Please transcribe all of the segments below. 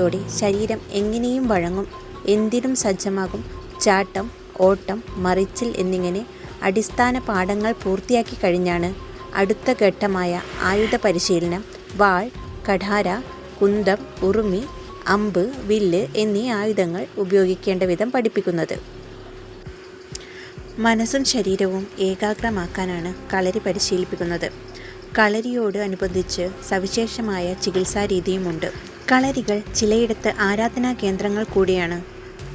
ോടെ ശരീരം എങ്ങനെയും വഴങ്ങും എന്തിനും സജ്ജമാകും. ചാട്ടം ഓട്ടം മറിച്ചിൽ എന്നിങ്ങനെ അടിസ്ഥാന പാഠങ്ങൾ പൂർത്തിയാക്കി കഴിഞ്ഞാണ് അടുത്ത ഘട്ടമായ ആയുധ പരിശീലനം. വാൾ കഠാര കുന്തം ഉറുമി അമ്പ് വില്ല് എന്നീ ആയുധങ്ങൾ ഉപയോഗിക്കേണ്ട വിധം പഠിപ്പിക്കുന്നത്. മനസ്സും ശരീരവും ഏകാഗ്രമാക്കാനാണ് കളരി പരിശീലിപ്പിക്കുന്നത്. കളരിയോട് അനുബന്ധിച്ച് സവിശേഷമായ ചികിത്സാ രീതിയുമുണ്ട് കളരികൾ ചിലയിടത്ത് ആരാധനാ കേന്ദ്രങ്ങൾ കൂടിയാണ്.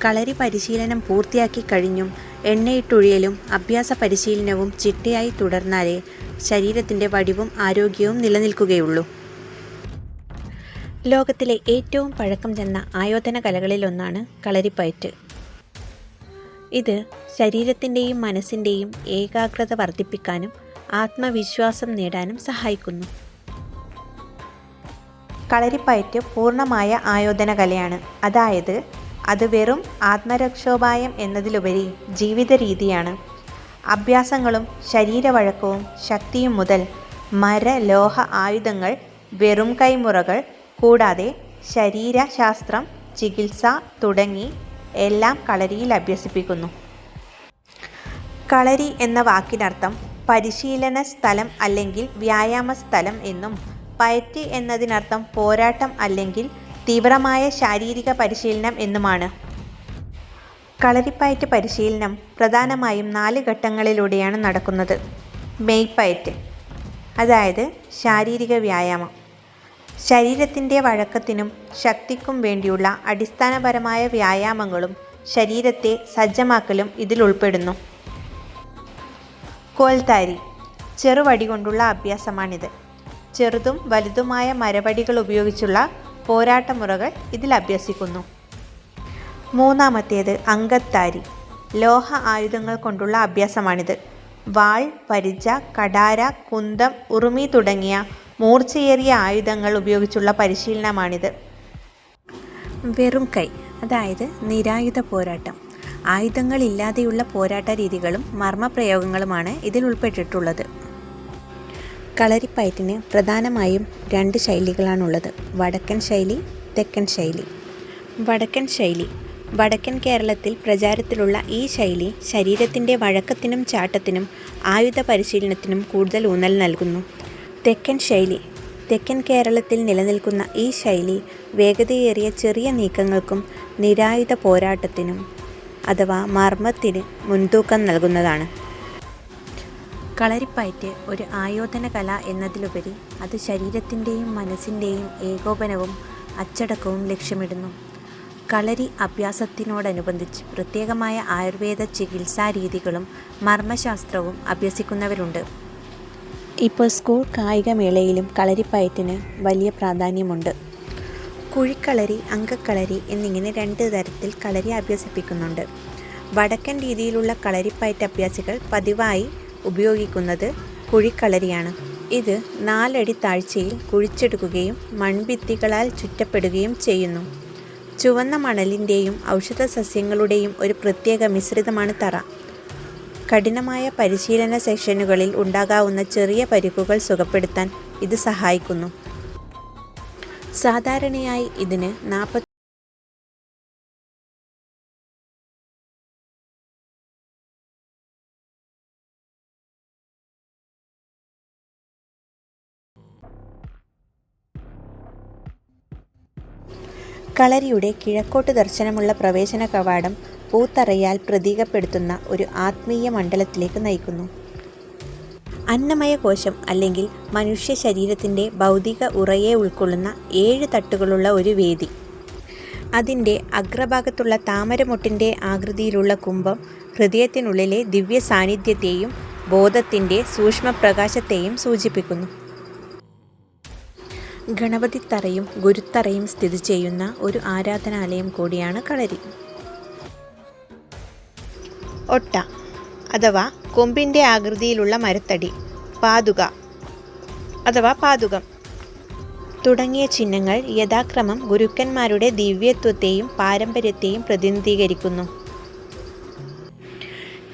കളരി പരിശീലനം പൂർത്തിയാക്കി കഴിഞ്ഞും എണ്ണയിട്ടൊഴിയലും അഭ്യാസ പരിശീലനവും ചിട്ടയായി തുടർന്നാലേ ശരീരത്തിന്റെ വടിവും ആരോഗ്യവും നിലനിൽക്കുകയുള്ളൂ. ലോകത്തിലെ ഏറ്റവും പഴക്കം ചെന്ന ആയോധന കലകളിലൊന്നാണ് കളരിപ്പയറ്റ്. ഇത് ശരീരത്തിന്റെയും മനസ്സിന്റെയും ഏകാഗ്രത വർദ്ധിപ്പിക്കാനും ആത്മവിശ്വാസം നേടാനും സഹായിക്കുന്നു. കളരിപ്പയറ്റ് പൂർണമായ ആയോധന കലയാണ്. അതായത് അത് വെറും ആത്മരക്ഷോപായം എന്നതിലുപരി ജീവിത രീതിയാണ്. അഭ്യാസങ്ങളും ശരീരവഴക്കവും ശക്തിയും മുതൽ മര ലോഹ ആയുധങ്ങൾ വെറും കൈമുറകൾ കൂടാതെ ശരീരശാസ്ത്രം ചികിത്സ തുടങ്ങി എല്ലാം കളരിയിൽ അഭ്യസിപ്പിക്കുന്നു. കളരി എന്ന വാക്കിനർത്ഥം പരിശീലന സ്ഥലം അല്ലെങ്കിൽ വ്യായാമ സ്ഥലം എന്നും പയറ്റ് എന്നതിനർത്ഥം പോരാട്ടം അല്ലെങ്കിൽ തീവ്രമായ ശാരീരിക പരിശീലനം എന്നുമാണ്. കളരിപ്പയറ്റ് പരിശീലനം പ്രധാനമായും നാല് ഘട്ടങ്ങളിലൂടെയാണ് നടക്കുന്നത്. മെയ്പ്പയറ്റ് അതായത് ശാരീരിക വ്യായാമം. ശരീരത്തിന്റെ വഴക്കത്തിനും ശക്തിക്കും വേണ്ടിയുള്ള അടിസ്ഥാനപരമായ വ്യായാമങ്ങളും ശരീരത്തെ സജ്ജമാക്കലും ഇതിൽ ഉൾപ്പെടുന്നു. കോൽത്താരി ചെറുവടി കൊണ്ടുള്ള അഭ്യാസമാണിത്. ചെറുതും വലുതുമായ മരവടികൾ ഉപയോഗിച്ചുള്ള പോരാട്ടമുറകൾ ഇതിൽ അഭ്യസിക്കുന്നു. മൂന്നാമത്തേത് അങ്കത്താരി ലോഹ ആയുധങ്ങൾ കൊണ്ടുള്ള അഭ്യാസമാണിത്. വാൾ പരിച കടാര കുന്തം ഉറുമി തുടങ്ങിയ മൂർച്ചയേറിയ ആയുധങ്ങൾ ഉപയോഗിച്ചുള്ള പരിശീലനമാണിത്. വെറും കൈ അതായത് നിരായുധ പോരാട്ടം. ആയുധങ്ങളില്ലാതെയുള്ള പോരാട്ട രീതികളും മർമ്മപ്രയോഗങ്ങളുമാണ് ഇതിൽ ഉൾപ്പെട്ടിട്ടുള്ളത്. കളരിപ്പയറ്റിന് പ്രധാനമായും രണ്ട് ശൈലികളാണുള്ളത്. വടക്കൻ ശൈലി തെക്കൻ ശൈലി. വടക്കൻ ശൈലി. വടക്കൻ കേരളത്തിൽ പ്രചാരത്തിലുള്ള ഈ ശൈലി ശരീരത്തിന്റെ വഴക്കത്തിനും ചാട്ടത്തിനും ആയുധ പരിശീലനത്തിനും കൂടുതൽ ഊന്നൽ നൽകുന്നു. തെക്കൻ ശൈലി. തെക്കൻ കേരളത്തിൽ നിലനിൽക്കുന്ന ഈ ശൈലി വേഗതയേറിയ ചെറിയ നീക്കങ്ങൾക്കും നിരായുധ പോരാട്ടത്തിനും അഥവാ മർമ്മത്തിന് മുൻതൂക്കം നൽകുന്നതാണ്. കളരിപ്പയറ്റ് ഒരു ആയോധന കല എന്നതിലുപരി അത് ശരീരത്തിന്റെയും മനസ്സിന്റെയും ഏകോപനവും അച്ചടക്കവും ലക്ഷ്യമിടുന്നു. കളരി അഭ്യാസത്തിനോടനുബന്ധിച്ച് പ്രത്യേകമായ ആയുർവേദ ചികിത്സാ രീതികളും മർമ്മശാസ്ത്രവും അഭ്യസിക്കുന്നവരുണ്ട്. ഇപ്പോൾ സ്കൂൾ കായികമേളയിലും കളരിപ്പയറ്റിന് വലിയ പ്രാധാന്യമുണ്ട്. കുഴിക്കളരി അങ്കക്കളരി എന്നിങ്ങനെ രണ്ട് തരത്തിൽ കളരി അഭ്യസിപ്പിക്കുന്നുണ്ട്. വടക്കൻ രീതിയിലുള്ള കളരിപ്പയറ്റ് അഭ്യാസികൾ പതിവായി ഉപയോഗിക്കുന്നത് കുഴിക്കളരിയാണ്. ഇത് നാലടി താഴ്ചയിൽ കുഴിച്ചെടുക്കുകയും മൺഭിത്തികളാൽ ചുറ്റപ്പെടുകയും ചെയ്യുന്നു. ചുവന്ന മണലിന്റെയും ഔഷധ സസ്യങ്ങളുടെയും ഒരു പ്രത്യേക മിശ്രിതമാണ് തറ. കഠിനമായ പരിശീലന സെഷനുകളിൽ ഉണ്ടാകാവുന്ന ചെറിയ പരിക്കുകൾ സുഖപ്പെടുത്താൻ ഇത് സഹായിക്കുന്നു. സാധാരണയായി ഇതിന് നാൽപ്പത്തി കളരിയുടെ കിഴക്കോട്ട് ദർശനമുള്ള പ്രവേശന കവാടം പൂത്തറയാൽ പ്രതീകപ്പെടുത്തുന്ന ഒരു ആത്മീയ മണ്ഡലത്തിലേക്ക് നയിക്കുന്നു. അന്നമയ കോശം അല്ലെങ്കിൽ മനുഷ്യ ശരീരത്തിന്റെ ഭൗതിക ഉറയെ ഉൾക്കൊള്ളുന്ന ഏഴ് തട്ടുകളുള്ള ഒരു വേദി. അതിന്റെ അഗ്രഭാഗത്തുള്ള താമരമൊട്ടിന്റെ ആകൃതിയിലുള്ള കുംഭം ഹൃദയത്തിനുള്ളിലെ ദിവ്യ സാന്നിധ്യത്തെയും ബോധത്തിന്റെ സൂക്ഷ്മപ്രകാശത്തെയും സൂചിപ്പിക്കുന്നു. ഗണപതിത്തറയും ഗുരുത്തറയും സ്ഥിതി ചെയ്യുന്ന ഒരു ആരാധനാലയം കൂടിയാണ് കളരി. ഒട്ട അഥവാ കൊമ്പിന്റെ ആകൃതിയിലുള്ള മരത്തടി പാതുക അഥവാ പാതുകം. തുടങ്ങിയ ചിഹ്നങ്ങൾ യഥാക്രമം ഗുരുക്കന്മാരുടെ ദിവ്യത്വത്തെയും പാരമ്പര്യത്തെയും പ്രതിനിധീകരിക്കുന്നു.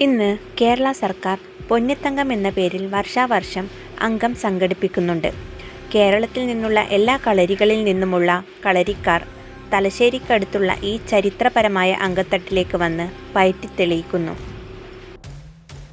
ഇന്ന് കേരള സർക്കാർ പൊന്നിത്തങ്കം എന്ന പേരിൽ വർഷാവർഷം അംഗം സംഘടിപ്പിക്കുന്നുണ്ട്. കേരളത്തിൽ നിന്നുള്ള എല്ലാ കളരികളിൽ നിന്നുമുള്ള കളരിക്കാർ തലശ്ശേരിക്കടുത്തുള്ള ഈ ചരിത്രപരമായ അങ്കത്തട്ടിലേക്ക് വന്ന് പയറ്റിത്തെളിയിക്കുന്നു